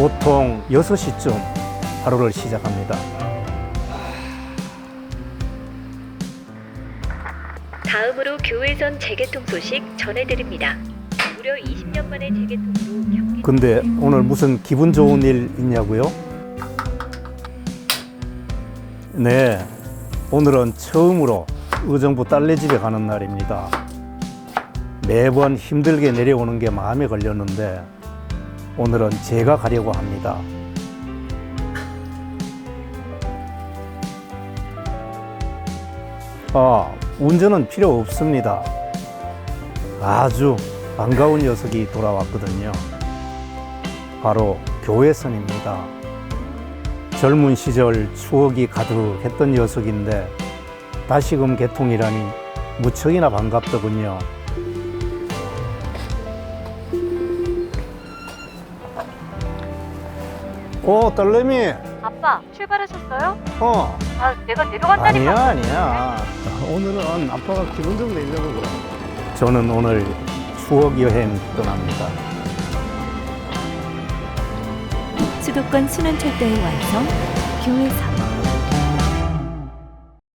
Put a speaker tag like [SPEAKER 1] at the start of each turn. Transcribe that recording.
[SPEAKER 1] 보통 6시쯤 하루를 시작합니다.
[SPEAKER 2] 다음으로 교회선 재개통 소식 전해드립니다. 무려 20년 만의 재개통으로 경기
[SPEAKER 1] 근데 오늘 무슨 기분 좋은 일 있냐고요? 네, 오늘은 처음으로 의정부 딸내 집에 가는 날입니다. 매번 힘들게 내려오는 게 마음에 걸렸는데 오늘은 제가 가려고 합니다. 아, 운전은 필요 없습니다. 아주 반가운 녀석이 돌아왔거든요. 바로 교회선입니다. 젊은 시절 추억이 가득했던 녀석인데 다시금 개통이라니 무척이나 반갑더군요. 어, 딸내미.
[SPEAKER 3] 아빠 출발하셨어요?
[SPEAKER 1] 어,
[SPEAKER 3] 아 내가 내려간다니까
[SPEAKER 1] 아니야, 아니야. 오늘은 아빠가 기분 좀 내려고 그래. 저는 오늘 추억 여행 떠납니다.
[SPEAKER 4] 수도권 순환철도의 완성, 교회선.